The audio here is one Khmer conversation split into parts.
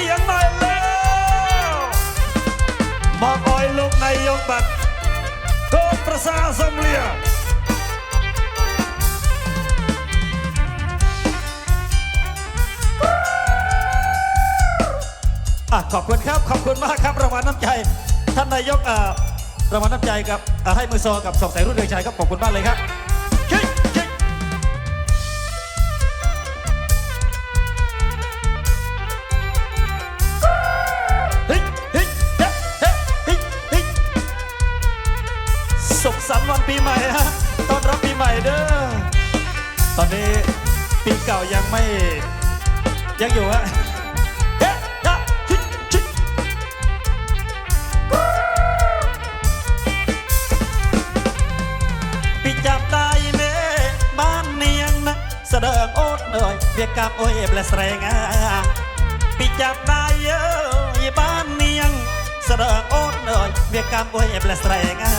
สียงหน่อยเร็วมอบอ้อยลูกนายยกบัตรโกดประสาสมเลียอะขอบคุณครับ ขอบคุณมากครับรางวัลน้ำใจ ท่านนายกอ่ารางวัลน้ำใจกับอ่าให้มือโซกับสองแสงรุ่นเรืองชัยครับ ขอบคุณมากเลยครับ เด้อ ตอนนี้ปีเก่ายังไม่ ยังอยู่ฮะเฮ้ยยะชิชิปีจับได้เน่บ้านเนียงนะแสดงโอดเอ่ยเรียกับโอยเบลสแรงอะปีจับได้เยอะบ้านเนียงแสดงโอดเลยเบียกำอวยเอฟและแสงอะ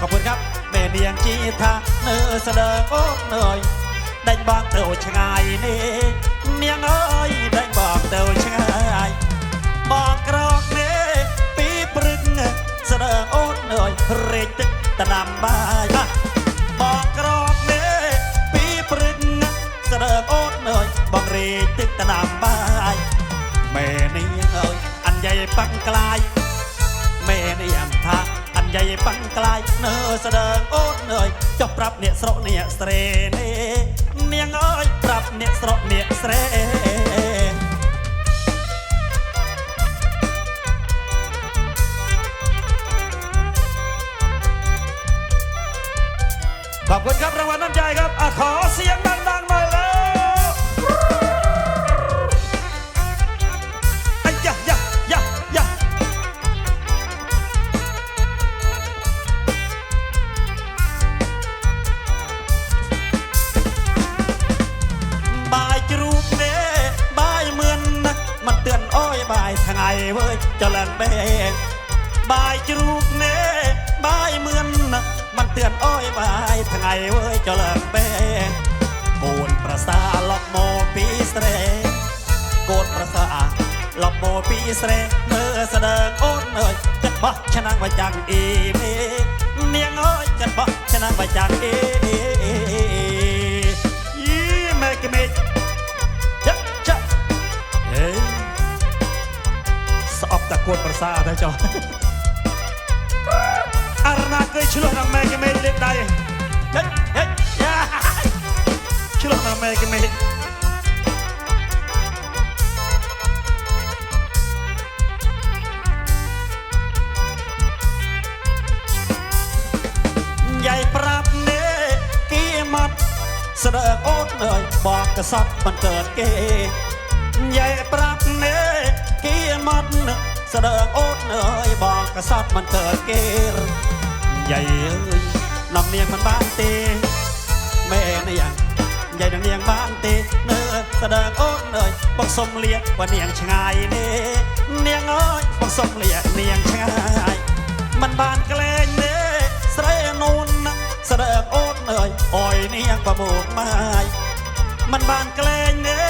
ขอบคุณครับแม่เนียงจีทาเนื้อแสดงโอดเลยได้บอกเต่าชงายนี่เนียงเอ้ยได้บอกเต่าชงายบอกกรอกเน่ปีปรึงแสดงโอดเลยเรกตึกตะนำบายอ่ะ บอ លាយនៅស្ដើងអូនអើយចុះប្រាប់អ្នកស្រុកអ្នកស្រែនេះនាងអើយប្រាប់អ្នកស្រុកអ្នកស្រែขอบคุณครับรางวัลน้ำใจครับอขอเสียงดังๆหน่อย វើច្រើនបែងបាយជ្រូកណែបាយមឿនມັນเตือนអូយបាយថ្ងៃវើច្រើនបែងកូនប្រសាឡប់មកពីស្រែកូនប្រសាឡប់មកពីស្រែមើលស្ដើងអូនអើយចិត្តបោះឆ្នាំងមកចាំងអ៊ីមេនាងអើយចិត្តបោះឆ្នាំងមកចាំងអ៊ី តែគួតប្រសាអត់ទៅចុះអរណាគេឆ្លោះនឹងម៉ែគេមេលេបដៃហិចហិចឆ្លោះនឹងម៉ែគេមេយាយប្រាប់នេះគីមាត់ស្ដើកអូនអើយបកកសត់មិនកើតគេយាយប្រាប់នេះគីមាត់ ស្តើងអូនអើយបងកសត់មិនកើតគេយាយអើយនំនាងមិនបានទេមែនយ៉ាយាយនំនាងបានទេនៅស្តើងអូនអើយបងសុំលាបើនាងឆ្ងាយនេះនាងអើយបងសុំលានាងឆ្ងាយមិនបានក្លែងទេស្រីនូនស្តើងអូនអើយអយនាងប្រមោកម៉ាយមិនបានក្លែងទេ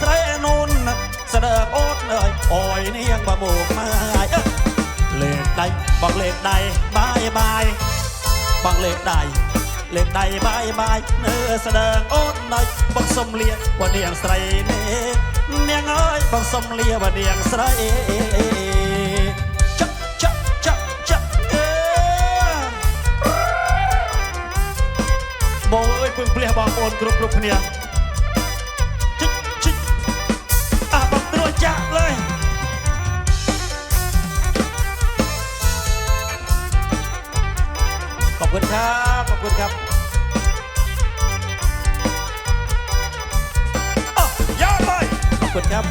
ស្រីនូនស្តើងអូនអើយ អយនាងបើមកមើលលេខដៃបងលេខដៃបាយបាយបងលេខដៃលេខដៃបាយបាយនៅស្ដើងអូនដៃបងសុំលាបងនាងស្រីនេះនាងអើយបងសុំលាបងនាងស្រីបងអើយពឹងផ្លះបងប្អូនគ្រប់គ្រប់គ្នា คุณครับ ขอบคุณครับอะยาไปขอบคุณครับ